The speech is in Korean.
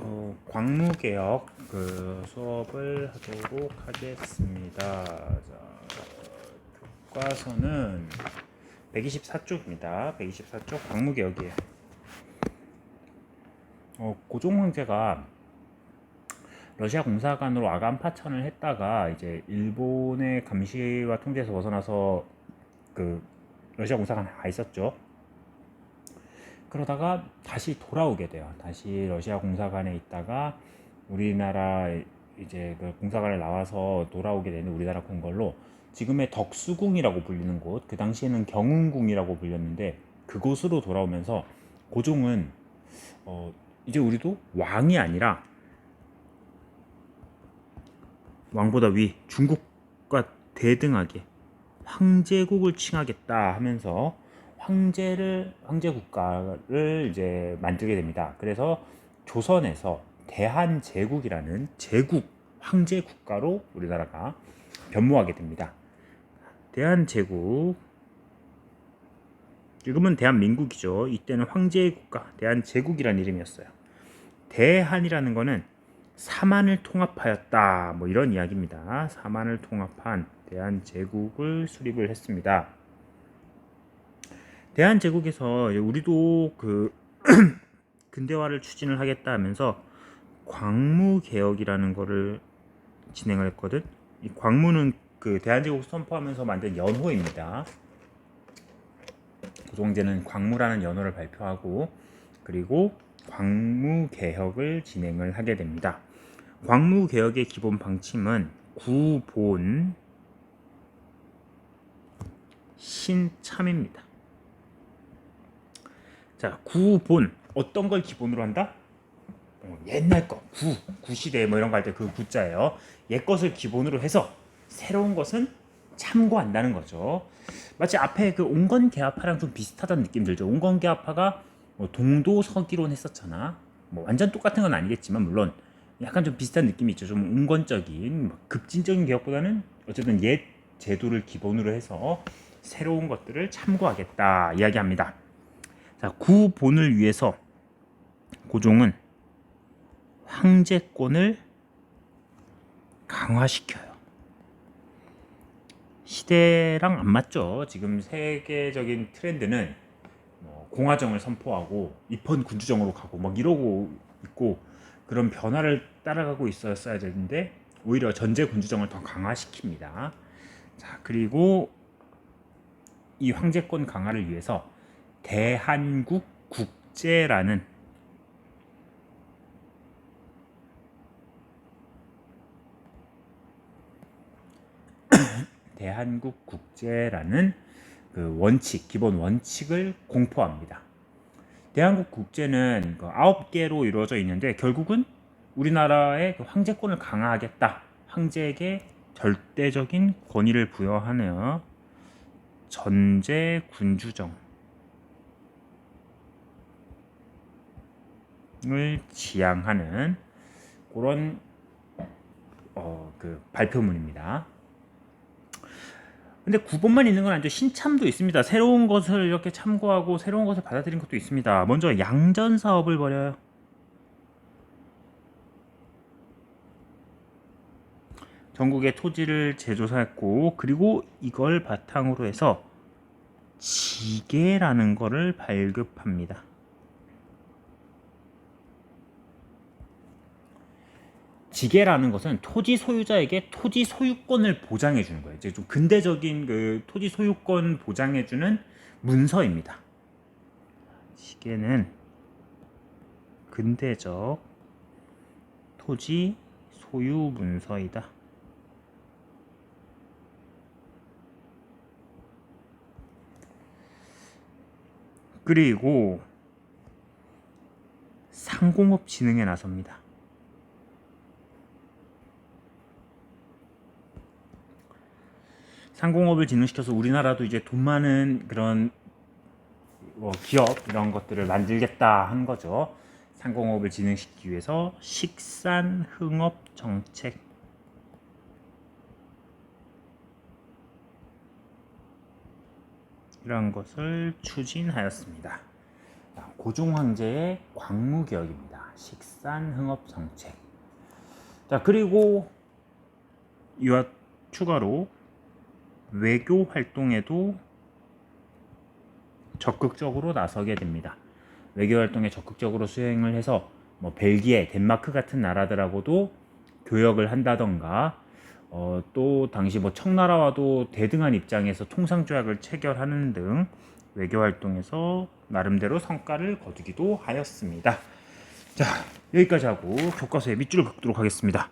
어, 광무개혁 그 수업을 하도록 하겠습니다. 자, 교과서는 124쪽입니다. 124쪽 광무개혁이에요. 어, 고종 황제가 러시아 공사관으로 아간 파천을 했다가 이제 일본의 감시와 통제에서 벗어나서 그 러시아 공사관에 가 있었죠. 그러다가 다시 돌아오게 돼요. 다시 러시아 공사관에 있다가 우리나라 이제 그 공사관을 나와서 돌아오게 되는 우리나라 궁궐로 지금의 덕수궁이라고 불리는 곳, 그 당시에는 경운궁이라고 불렸는데 그곳으로 돌아오면서 고종은 어 이제 우리도 왕이 아니라 왕보다 위 중국과 대등하게 황제국을 칭하겠다 하면서 황제를 황제 국가를 이제 만들게 됩니다. 그래서 조선에서 대한 제국이라는 제국 황제 국가로 우리나라가 변모하게 됩니다. 대한 제국 지금은 대한민국이죠. 이때는 황제의 국가 대한 제국이라는 이름이었어요. 대한이라는 거는 사만을 통합하였다. 뭐 이런 이야기입니다. 사만을 통합한 대한 제국을 수립을 했습니다. 대한제국에서 우리도 그 근대화를 추진을 하겠다 하면서 광무 개혁이라는 거를 진행을 했거든. 이 광무는 그 대한제국 선포하면서 만든 연호입니다. 고종제는 광무라는 연호를 발표하고 그리고 광무 개혁을 진행을 하게 됩니다. 광무 개혁의 기본 방침은 구본 신참입니다. 자, 구본 어떤 걸 기본으로 한다? 어, 옛날 거, 구, 구시대 뭐 이런 거 할 때 그 구자예요. 옛 것을 기본으로 해서 새로운 것은 참고한다는 거죠. 마치 앞에 그 온건개합파랑 좀 비슷하다는 느낌 들죠. 온건개합파가 뭐 동도서기론 했었잖아. 뭐 완전 똑같은 건 아니겠지만 물론 약간 좀 비슷한 느낌이 있죠. 좀 온건적인 뭐 급진적인 개혁보다는 어쨌든 옛 제도를 기본으로 해서 새로운 것들을 참고하겠다 이야기합니다. 자, 구본을 위해서 고종은 황제권을 강화시켜요. 시대랑 안 맞죠. 지금 세계적인 트렌드는 뭐 공화정을 선포하고 입헌 군주정으로 가고 막 이러고 있고 그런 변화를 따라가고 있었어야 되는데 오히려 전제 군주정을 더 강화시킵니다. 자, 그리고 이 황제권 강화를 위해서 대한국 국제라는 대한국 국제라는 그 원칙, 기본 원칙을 공포합니다. 대한국 국제는 그 개로 이루어져 있는데 결국은 우리나라의 그 황제권을 강화하겠다. 황제에게 절대적인 권위를 부여하는 전제 군주정. 을 지향하는 그런 어, 그 발표문입니다. 근데 9번만 있는 건 아니죠. 신참도 있습니다. 새로운 것을 이렇게 참고하고 새로운 것을 받아들인 것도 있습니다. 먼저 양전 사업을 벌여요. 전국의 토지를 재조사했고 그리고 이걸 바탕으로 해서 지계라는 거를 발급합니다. 지계라는 것은 토지 소유자에게 토지 소유권을 보장해 주는 거예요. 이제 좀 근대적인 그 토지 소유권 보장해 주는 문서입니다. 지계는 근대적 토지 소유 문서이다. 그리고 상공업 진흥에 나섭니다. 상공업을 진흥시켜서 우리나라도 이제 돈 많은 그런 뭐 기업 이런 것들을 만들겠다 한 거죠. 상공업을 진흥시키기 위해서 식산 흥업 정책 이런 것을 추진하였습니다. 고종 황제의 광무 개혁입니다. 식산 흥업 정책. 자 그리고 이와 추가로 외교 활동에도 적극적으로 나서게 됩니다. 외교 활동에 적극적으로 수행을 해서 뭐 벨기에, 덴마크 같은 나라들하고도 교역을 한다던가 어, 또 당시 뭐 청나라와도 대등한 입장에서 통상 조약을 체결하는 등 외교 활동에서 나름대로 성과를 거두기도 하였습니다. 자 여기까지 하고 교과서의 밑줄을 긋도록 하겠습니다.